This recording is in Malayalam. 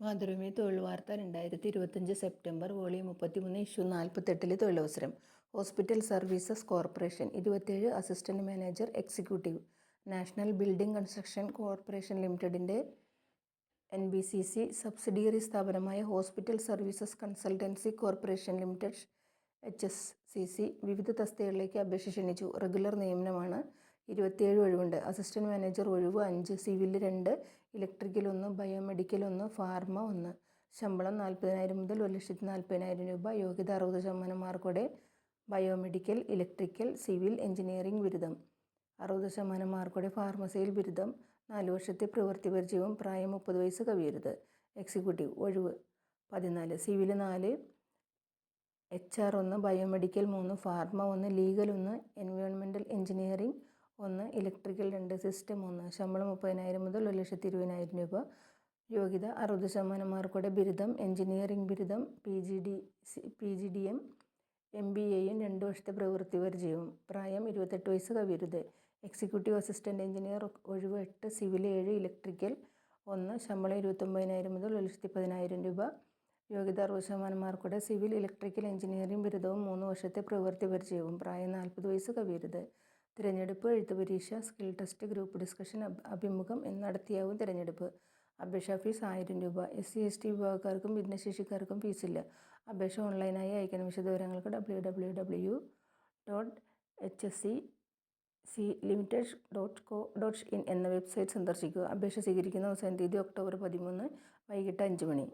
മാതൃഭൂമി തൊഴിൽ വാർത്ത രണ്ടായിരത്തി ഇരുപത്തഞ്ച് സെപ്റ്റംബർ വോളിയം മുപ്പത്തിമൂന്ന് ഇഷ്യൂ നാൽപ്പത്തെട്ടിലെ തൊഴിലവസരം. ഹോസ്പിറ്റൽ സർവീസസ് കോർപ്പറേഷൻ ഇരുപത്തേഴ് assistant manager executive. National building construction corporation ലിമിറ്റഡിന്റെ N B C C subsidiary സ്ഥാപനമായ hospital services consultancy corporation limited H S C C വിവിധ തസ്തികകളിലേക്ക് അപേക്ഷ ക്ഷണിച്ചു. റെഗുലർ നിയമനമാണ് ഇരുപത്തിയേഴ് ഒഴിവുണ്ട്. അസിസ്റ്റന്റ് മാനേജർ ഒഴിവ് അഞ്ച് സിവിൽ രണ്ട് ഇലക്ട്രിക്കൽ ഒന്ന് ബയോമെഡിക്കൽ ഒന്ന് ഫാർമ ഒന്ന്. ശമ്പളം നാൽപ്പതിനായിരം മുതൽ ഒരു ലക്ഷത്തി നാൽപ്പതിനായിരം രൂപ. യോഗ്യത അറുപത് ശതമാനം മാർക്കോടെ. ബയോമെഡിക്കൽ ഇലക്ട്രിക്കൽ സിവിൽ എഞ്ചിനീയറിംഗ് ബിരുദം. അറുപത് ശതമാനം മാർക്കോടെ ഫാർമസിയിൽ ബിരുദം. നാല് വർഷത്തെ പ്രവൃത്തി പരിചയവും പ്രായം മുപ്പത് വയസ്സ് കവിയരുത്. എക്സിക്യൂട്ടീവ് ഒഴിവ് പതിനാല് സിവിൽ നാല് എച്ച് ആർ ഒന്ന് ബയോമെഡിക്കൽ മൂന്ന് ഫാർമ ഒന്ന് ലീഗൽ ഒന്ന് എൻവയോൺമെന്റൽ എഞ്ചിനീയറിംഗ് ഒന്ന് ഇലക്ട്രിക്കൽ രണ്ട് സിസ്റ്റം ഒന്ന്. ശമ്പളം മുപ്പതിനായിരം മുതൽ ഒരു ലക്ഷത്തി ഇരുപതിനായിരം രൂപ. യോഗ്യത അറുപത് ശതമാനം മാർക്കോടെ ബിരുദം എഞ്ചിനീയറിംഗ് ബിരുദം P G D C P G D M M B എയും രണ്ട് വർഷത്തെ പ്രവൃത്തി പരിചയവും. പ്രായം ഇരുപത്തെട്ട് വയസ്സ് കവിയരുത്. എക്സിക്യൂട്ടീവ് അസിസ്റ്റന്റ് എഞ്ചിനീയർ ഒഴിവ് എട്ട് സിവിൽ ഏഴ് ഇലക്ട്രിക്കൽ ഒന്ന്. ശമ്പളം ഇരുപത്തൊമ്പതിനായിരം മുതൽ ഒരു ലക്ഷത്തി പതിനായിരം രൂപ. യോഗ്യത അറുപത് ശതമാനം മാർക്കോടെ സിവിൽ ഇലക്ട്രിക്കൽ എഞ്ചിനീയറിംഗ് ബിരുദവും മൂന്ന് വർഷത്തെ പ്രവൃത്തി പരിചയവും. പ്രായം നാൽപ്പത് വയസ്സ് കവിയരുത്. തിരഞ്ഞെടുപ്പ് എഴുത്ത് പരീക്ഷ സ്കിൽ ടെസ്റ്റ് ഗ്രൂപ്പ് ഡിസ്കഷൻ അഭിമുഖം നടത്തിയാവും തിരഞ്ഞെടുപ്പ്. അപേക്ഷാ ഫീസ് ആയിരം രൂപ. എസ് സി എസ് ടി വിഭാഗക്കാർക്കും ഭിന്നശേഷിക്കാർക്കും ഫീസില്ല. അപേക്ഷ ഓൺലൈനായി അയക്കണം വിശദവിവരങ്ങൾക്ക് W W W dot H S C C limited dot co dot in എന്ന വെബ്സൈറ്റ് സന്ദർശിക്കുക. അപേക്ഷ സ്വീകരിക്കുന്ന അവസാന തീയതി ഒക്ടോബർ പതിമൂന്ന് വൈകിട്ട് അഞ്ച് മണി.